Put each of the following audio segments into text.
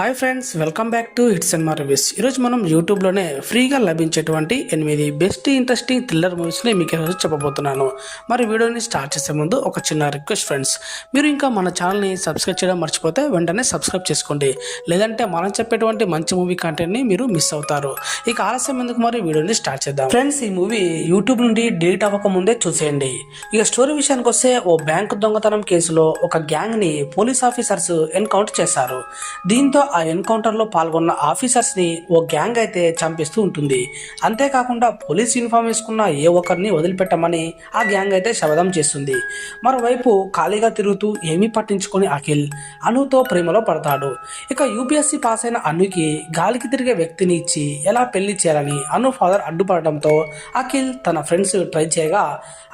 Hi friends welcome back to hits and reviews ఈరోజు మనం యూట్యూబ్లోనే ఫ్రీగా లభించేటువంటి ఎనిమిది బెస్ట్ ఇంట్రెస్టింగ్ థ్రిల్లర్ మూవీస్ని మీకు ఈరోజు చెప్పబోతున్నాను. మరి వీడియోని స్టార్ట్ చేసే ముందు ఒక చిన్న రిక్వెస్ట్ ఫ్రెండ్స్ మీరు ఇంకా మన ఛానల్ని సబ్స్క్రైబ్ చేయడం మర్చిపోతే వెంటనే సబ్స్క్రైబ్ చేసుకోండి. లేదంటే మనం చెప్పేటువంటి మంచి మూవీ కంటెంట్ని మీరు మిస్ అవుతారు. ఇక ఆలస్యం ఎందుకు మరి వీడియోని స్టార్ట్ చేద్దాం. ఫ్రెండ్స్ ఈ మూవీ యూట్యూబ్ నుండి డిలీట్ అవ్వక ముందే చూసేయండి. ఇక స్టోరీ విషయానికి వస్తే ఓ బ్యాంకు దొంగతనం కేసులో ఒక గ్యాంగ్ని పోలీస్ ఆఫీసర్స్ ఎన్కౌంటర్ చేశారు. దీంతో ఆ ఎన్కౌంటర్లో పాల్గొన్న ఆఫీసర్స్ని ఓ గ్యాంగ్ అయితే చంపిస్తూ ఉంటుంది. అంతేకాకుండా పోలీస్ యూనిఫామ్ వేసుకున్న ఏ ఒక్కరిని వదిలిపెట్టమని ఆ గ్యాంగ్ అయితే శబదం చేస్తుంది. మరోవైపు ఖాళీగా తిరుగుతూ ఏమీ పట్టించుకొని అఖిల్ అనుతో ప్రేమలో పడతాడు. ఇక యూపీఎస్సీ పాస్ అయిన అనుకి గాలికి తిరిగే వ్యక్తిని ఇచ్చి ఎలా పెళ్ళి చేయాలని అను ఫాదర్ అడ్డుపడటంతో అఖిల్ తన ఫ్రెండ్స్ ట్రై చేయగా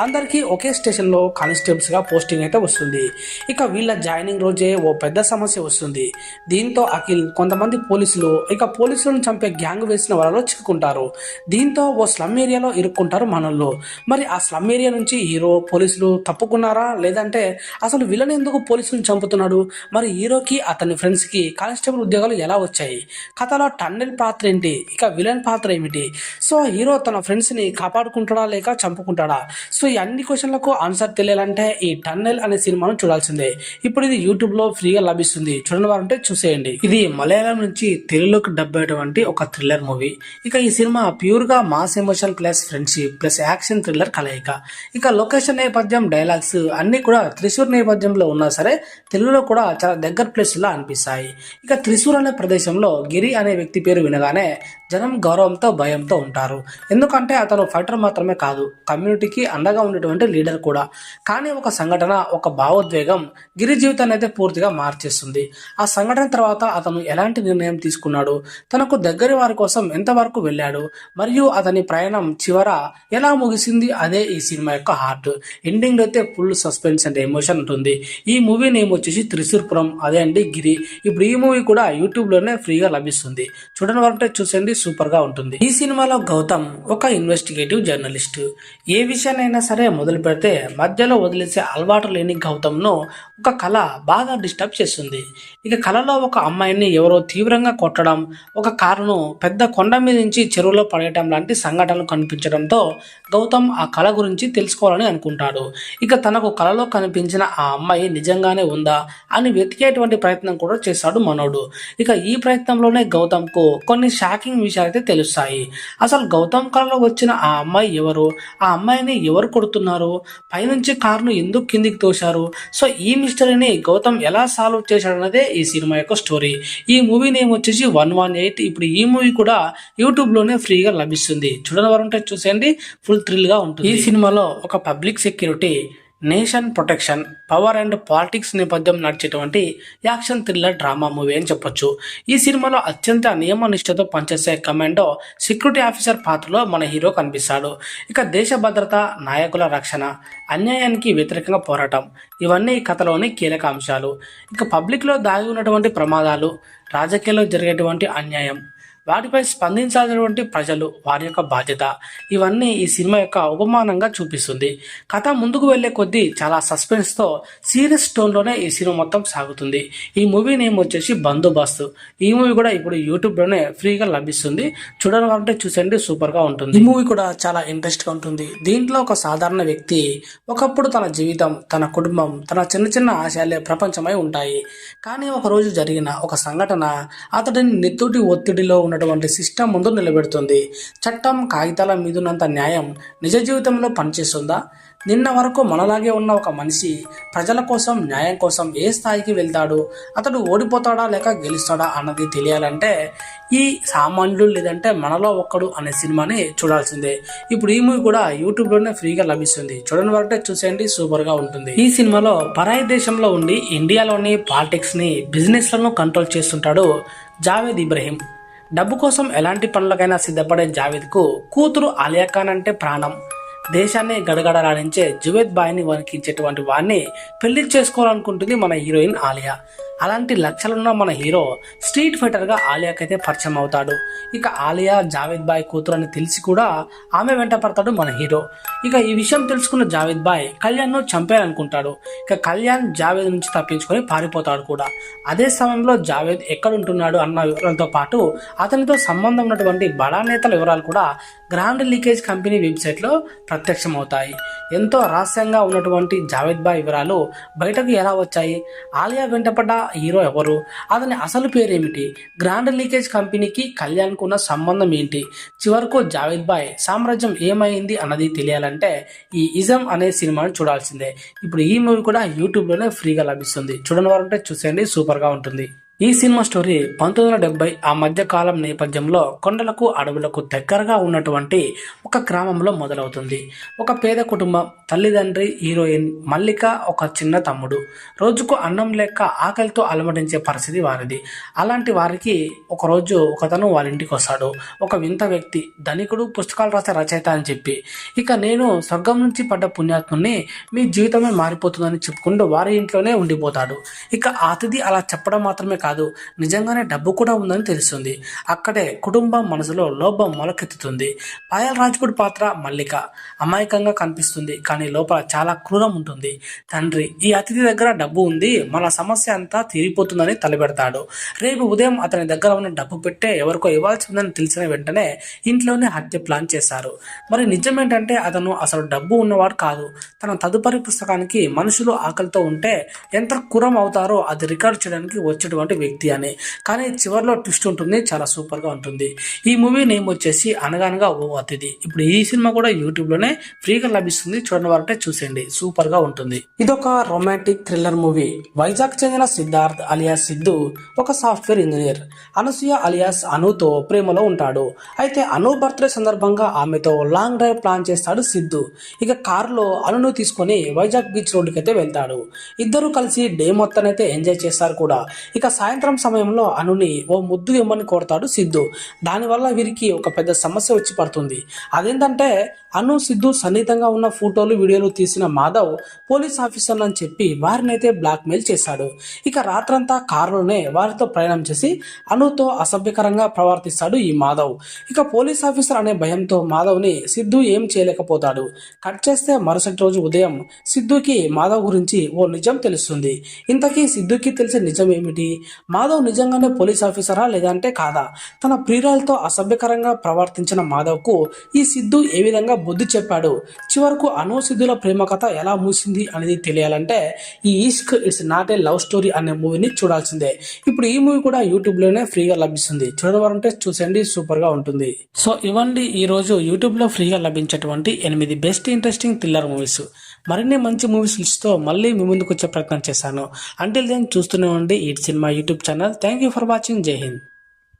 అందరికీ ఒకే స్టేషన్లో కానిస్టేబుల్స్గా పోస్టింగ్ అయితే వస్తుంది. ఇక వీళ్ళ జాయినింగ్ రోజే ఓ పెద్ద సమస్య వస్తుంది. దీంతో అఖిల్ కొంతమంది పోలీసులు ఇక పోలీసులను చంపే గ్యాంగ్ వేసిన వాళ్ళలో చిక్కుకుంటారు. దీంతో ఓ స్లమ్ ఏరియాలో ఇరుక్కుంటారు మనల్లో మరి ఆ స్లమ్ ఏరియా నుంచి హీరో పోలీసులు తప్పుకున్నారా? లేదంటే అసలు విలన్ ఎందుకు పోలీసులను చంపుతున్నాడు? మరి హీరోకి అతని ఫ్రెండ్స్కి కానిస్టేబుల్ ఉద్యోగాలు ఎలా వచ్చాయి? కథలో టన్నెల్ పాత్ర ఏంటి? ఇక విలన్ పాత్ర ఏమిటి? సో హీరో తన ఫ్రెండ్స్ని కాపాడుకుంటాడా లేక చంపుకుంటాడా? సో ఈ అన్ని క్వశ్చన్లకు ఆన్సర్ తెలియాలంటే ఈ టన్నెల్ అనే సినిమాను చూడాల్సిందే. ఇప్పుడు ఇది యూట్యూబ్లో ఫ్రీగా లభిస్తుంది. చూడని వారంటే చూసేయండి. ఇది ఇది మలయాళం నుంచి తెలుగులోకి డబ్ అయ్యేటువంటి ఒక థ్రిల్లర్ మూవీ ఇక ఈ సినిమా ప్యూర్గా mass emotion plus friendship plus action thriller కలయిక. ఇక లొకేషన్ నేపథ్యం డైలాగ్స్ అన్ని కూడా త్రిశూర్ నేపథ్యంలో ఉన్నా సరే తెలుగులో కూడా చాలా దగ్గర ప్లేస్ లా అనిపిస్తాయి. ఇక త్రిశూర్ అనే ప్రదేశంలో గిరి అనే వ్యక్తి పేరు వినగానే జనం గౌరవంతో భయంతో ఉంటారు. ఎందుకంటే అతను ఫైటర్ మాత్రమే కాదు కమ్యూనిటీకి అండగా ఉండేటువంటి లీడర్ కూడా. కానీ ఒక సంఘటన ఒక భావోద్వేగం గిరి జీవితాన్ని అయితే పూర్తిగా మార్చేస్తుంది. ఆ సంఘటన తర్వాత అతను ఎలాంటి నిర్ణయం తీసుకున్నాడు? తనకు దగ్గరి వారి కోసం ఎంతవరకు వెళ్ళాడు? మరియు అతని ప్రయాణం చివర ఎలా ముగిసింది? అదే ఈ సినిమా యొక్క హార్ట్. ఎండింగ్ అయితే ఫుల్ సస్పెన్స్ అండ్ ఎమోషన్ ఉంటుంది. ఈ మూవీ నేమ్ వచ్చేసి త్రిశూర్పురం అదే అండి గిరి. ఇప్పుడు ఈ మూవీ కూడా యూట్యూబ్లోనే ఫ్రీగా లభిస్తుంది. చూడని వరకు చూసండి సూపర్గా ఉంటుంది. ఈ సినిమాలో గౌతమ్ ఒక ఇన్వెస్టిగేటివ్ జర్నలిస్ట్. ఏ విషయాన్నైనా సరే మొదలు పెడితే మధ్యలో వదిలేసే అలవాటు లేని గౌతమ్ను ఒక కళ బాగా డిస్టర్బ్ చేస్తుంది. ఇక కళలో ఒక అమ్మాయిని ఎవరో తీవ్రంగా కొట్టడం ఒక కారును పెద్ద కొండ మీద నుంచి చెరువులో పడేయటం లాంటి సంఘటనలు కనిపించడంతో గౌతమ్ ఆ కళ గురించి తెలుసుకోవాలని అనుకుంటాడు. ఇక తనకు కళలో కనిపించిన ఆ అమ్మాయి నిజంగానే ఉందా అని వెతికేటువంటి ప్రయత్నం కూడా చేశాడు మనోడు. ఇక ఈ ప్రయత్నంలోనే గౌతమ్కు కొన్ని షాకింగ్ విషయాలు అయితే తెలుస్తాయి. అసలు గౌతమ్ కళలో వచ్చిన ఆ అమ్మాయి ఎవరు? ఆ అమ్మాయిని ఎవరు కొడుతున్నారు? పైనుంచి కారును ఎందుకు కిందికి తోశారు? సో ఈ మిస్టరీని గౌతమ్ ఎలా సాల్వ్ చేశాడన్నదే ఈ సినిమా యొక్క స్టోరీ. ఈ మూవీ నేమ్ వచ్చేసి వన్ వన్ ఎయిట్. ఇప్పుడు ఈ మూవీ కూడా యూట్యూబ్లోనే ఫ్రీగా లభిస్తుంది. చూడని వారు ఉంటే చూసేయండి. ఫుల్ థ్రిల్గా ఉంటుంది. ఈ సినిమాలో ఒక public security nation protection power and politics నేపథ్యం నడిచేటువంటి యాక్షన్ థ్రిల్లర్ డ్రామా మూవీ అని చెప్పొచ్చు. ఈ సినిమాలో అత్యంత నియమనిష్టతో పనిచేసే కమాండో సెక్యూరిటీ ఆఫీసర్ పాత్రలో మన హీరో కనిపిస్తాడు. ఇక దేశ భద్రత నాయకుల రక్షణ అన్యాయానికి వ్యతిరేకంగా పోరాటం ఇవన్నీ ఈ కథలోని కీలక అంశాలు. ఇక పబ్లిక్లో దాగి ఉన్నటువంటి ప్రమాదాలు రాజకీయాల్లో జరిగేటువంటి అన్యాయం వాటిపై స్పందించాల్సినటువంటి ప్రజలు వారి యొక్క బాధ్యత. ఇవన్నీ ఈ సినిమా యొక్క ఉపమానంగా చూపిస్తుంది. కథ ముందుకు వెళ్ళే కొద్దీ చాలా సస్పెన్స్తో సీరియస్ టోన్లోనే ఈ సినిమా మొత్తం సాగుతుంది. ఈ మూవీ నేమ్ వచ్చేసి బందోబస్తు. ఈ మూవీ కూడా ఇప్పుడు యూట్యూబ్లోనే ఫ్రీగా లభిస్తుంది. చూడడం అంటే చూసండి సూపర్గా ఉంటుంది. ఈ మూవీ కూడా చాలా ఇంట్రెస్ట్గా ఉంటుంది. దీంట్లో ఒక సాధారణ వ్యక్తి ఒకప్పుడు తన జీవితం తన కుటుంబం తన చిన్న చిన్న ఆశయాలే ప్రపంచమై ఉంటాయి. కానీ ఒక రోజు జరిగిన ఒక సంఘటన అతడిని నెత్తుటి ఒత్తిడిలో ఉన్న ఉన్నటువంటి సిస్టమ్ ముందు నిలబెడుతుంది. చట్టం కాగితాల మీదున్నంత న్యాయం నిజ జీవితంలో పనిచేస్తుందా? నిన్న వరకు మనలాగే ఉన్న ఒక మనిషి ప్రజల కోసం న్యాయం కోసం ఏ స్థాయికి వెళ్తాడు? అతడు ఓడిపోతాడా లేక గెలుస్తాడా అన్నది తెలియాలంటే ఈ సామాన్యుడు లేదంటే మనలో ఒక్కడు అనే సినిమాని చూడాల్సిందే. ఇప్పుడు ఈ మూవీ కూడా యూట్యూబ్లోనే ఫ్రీగా లభిస్తుంది. చూడని వరకే చూసేయండి సూపర్గా ఉంటుంది. ఈ సినిమాలో పరాయి దేశంలో ఉండి ఇండియాలోని పాలిటిక్స్ని బిజినెస్లను కంట్రోల్ చేస్తుంటాడు జావేద్ ఇబ్రహీం. డబ్బు కోసం ఎలాంటి పనులకైనా సిద్ధపడే జావేద్కు కూతురు ఆలియా ఖాన్ అంటే ప్రాణం. దేశాన్ని గడగడ రాణించే జువేద్ బాయ్ని వణికించేటువంటి వాడిని పెళ్ళి చేసుకోవాలనుకుంటుంది మన హీరోయిన్ ఆలియా అలాంటి లక్షలున్న మన హీరో స్ట్రీట్ ఫైటర్గా ఆలియాకైతే పరిచయం అవుతాడు. ఇక ఆలియా జావేద్ బాయ్ కూతురు అని తెలిసి కూడా ఆమె వెంట పడతాడు మన హీరో. ఇక ఈ విషయం తెలుసుకున్న జావేద్ బాయ్ కళ్యాణ్ను చంపేయాలనుకుంటాడు ఇక కళ్యాణ్ జావేద్ నుంచి తప్పించుకొని పారిపోతాడు కూడా. అదే సమయంలో జావేద్ ఎక్కడ ఉంటున్నాడు అన్న వివరాలతో పాటు అతనితో సంబంధం ఉన్నటువంటి బడా నేతల వివరాలు కూడా గ్రాండ్ లీకేజ్ కంపెనీ వెబ్సైట్లో ప్రత్యక్షమవుతాయి. ఎంతో రహస్యంగా ఉన్నటువంటి జావేద్ బాయ్ వివరాలు బయటకు ఎలా వచ్చాయి? ఆలియా వెంటపడ్డ హీరో ఎవరు? అతని అసలు పేరేమిటి? గ్రాండ్ లీకేజ్ కంపెనీకి కళ్యాణ్కు ఉన్న సంబంధం ఏంటి? చివరకు జావేద్ బాయ్ సామ్రాజ్యం ఏమైంది అన్నది తెలియాలంటే ఈ ఇజం అనే సినిమాను చూడాల్సిందే. ఇప్పుడు ఈ మూవీ కూడా యూట్యూబ్లోనే ఫ్రీగా లభిస్తుంది. చూడని వారంటే చూసేయండి సూపర్గా ఉంటుంది. ఈ సినిమా స్టోరీ పంతొమ్మిది వందల డెబ్బై ఆ మధ్య కాలం నేపథ్యంలో కొండలకు అడవులకు దగ్గరగా ఉన్నటువంటి ఒక గ్రామంలో మొదలవుతుంది. ఒక పేద కుటుంబం తల్లిదండ్రి హీరోయిన్ మల్లిక ఒక చిన్న తమ్ముడు. రోజుకు అన్నం లేక ఆకలితో అలమటించే పరిస్థితి వారిది. అలాంటి వారికి ఒకరోజు ఒకతను వాళ్ళ ఇంటికి వస్తాడు. ఒక వింత వ్యక్తి ధనికుడు పుస్తకాలు రాసే రచయిత అని చెప్పి. ఇక నేను స్వర్గం నుంచి పడ్డ పుణ్యాత్ముని మీ జీవితమే మారిపోతుందని చెప్పుకుంటూ వారి ఇంట్లోనే ఉండిపోతాడు. ఇక అతిథి అలా చెప్పడం మాత్రమే కాదు నిజంగానే డబ్బు కూడా ఉందని తెలుస్తుంది. అక్కడే కుటుంబం మనసులో లోభం మొలకెత్తుతుంది. పాయల్ రాజ్పూట్ పాత్ర మల్లిక అమాయకంగా కనిపిస్తుంది కానీ లోపల చాలా క్రూరం ఉంటుంది. తండ్రి ఈ అతిథి దగ్గర డబ్బు ఉంది మన సమస్య అంతా తీరిపోతుందని తలపెడతాడు రేపు ఉదయం అతని దగ్గర ఉన్న డబ్బు పెట్టే ఎవరికో ఇవ్వాల్సి ఉందని తెలిసిన వెంటనే ఇంట్లోనే హత్య ప్లాన్ చేశారు. మరి నిజం ఏంటంటే అతను అసలు డబ్బు ఉన్నవాడు కాదు. తన తదుపరి పుస్తకానికి మనుషులు ఆకలితో ఉంటే ఎంత క్రూరం అవుతారో అది రికార్డ్ చేయడానికి వచ్చేటువంటి వ్యక్తి అని. కానీ చివరిలో ట్విస్ట్ ఉంటుంది చాలా సూపర్గా ఉంటుంది. ఈ మూవీ నేమ్ వచ్చేసి అనగానగా ఓ అతిథి. ఇప్పుడు ఈ సినిమా కూడా యూట్యూబ్లోనే ఫ్రీగా లభిస్తుంది. చూడని వారంటే చూసేయండి. సూపర్గా ఉంటుంది. ఇదొక రొమాంటిక్ థ్రిల్లర్ మూవీ. వైజాగ్ చెందిన సిద్ధార్థ్ అలియాస్ సిద్ధు ఒక సాఫ్ట్వేర్ ఇంజనీర్. అనసూయ అలియాస్ అనుతో ప్రేమలో ఉంటాడు. అయితే అను బర్త్డే సందర్భంగా ఆమెతో లాంగ్ డ్రైవ్ ప్లాన్ చేస్తాడు సిద్ధు. ఇక కారులో అనును తీసుకొని వైజాగ్ బీచ్ రోడ్డుకి అయితే వెళ్తాడు. ఇద్దరు కలిసి డే మొత్తాన్ని అయితే ఎంజాయ్ చేస్తారు కూడా. ఇక సాయంత్రం సమయంలో అనుని ఓ ముద్దు ఇమ్మని కోరతాడు సిద్ధు. దానివల్ల వీరికి ఒక పెద్ద సమస్య వచ్చి పడుతుంది. అదేంటంటే అను సిద్ధు సన్నిహితంగా ఉన్న ఫోటోలు వీడియోలు తీసిన మాధవ్ పోలీస్ ఆఫీసర్ అని చెప్పి వారిని అయితే బ్లాక్మెయిల్ చేశాడు. ఇక రాత్రంతా కారులోనే వారితో ప్రయాణం చేసి అనుతో అసభ్యకరంగా ప్రవర్తిస్తాడు ఈ మాధవ్. ఇక పోలీస్ ఆఫీసర్ అనే భయంతో మాధవ్ని సిద్ధు ఏం చేయలేకపోతాడు. కట్ చేస్తే మరుసటి రోజు ఉదయం సిద్ధుకి మాధవ్ గురించి ఓ నిజం తెలుస్తుంది. ఇంతకీ సిద్ధుకి తెలిసే నిజం ఏమిటి? మాధవ్ నిజంగానే పోలీస్ ఆఫీసరా లేదంటే కాదా? తన ప్రియురాలతో అసభ్యకరంగా ప్రవర్తించిన మాధవ్కు ఈ సిద్ధు ఏ విధంగా బుద్ధి చెప్పాడు? చివరకు అను సిద్ధుల ప్రేమ కథ ఎలా మూసింది అనేది తెలియాలంటే ఈ ఈస్క్ it's not a love story అనే మూవీని చూడాల్సిందే. ఇప్పుడు ఈ మూవీ కూడా యూట్యూబ్లోనే ఫ్రీగా లభిస్తుంది. చూడవాలంటే చూసండి సూపర్గా ఉంటుంది. సో ఇవ్వండి ఈ రోజు యూట్యూబ్లో ఫ్రీగా లభించేటువంటి ఎనిమిది బెస్ట్ ఇంట్రెస్టింగ్ థ్రిల్లర్ మూవీస్. మరిన్ని మంచి మూవీస్ లిస్ట్తో మళ్ళీ మీ ముందుకు వచ్చే ప్రయత్నం చేశాను. అంటిల్ దెన్ చూస్తూనే ఉండి ఈ cinema YouTube channel. Thank you for watching జై హింద్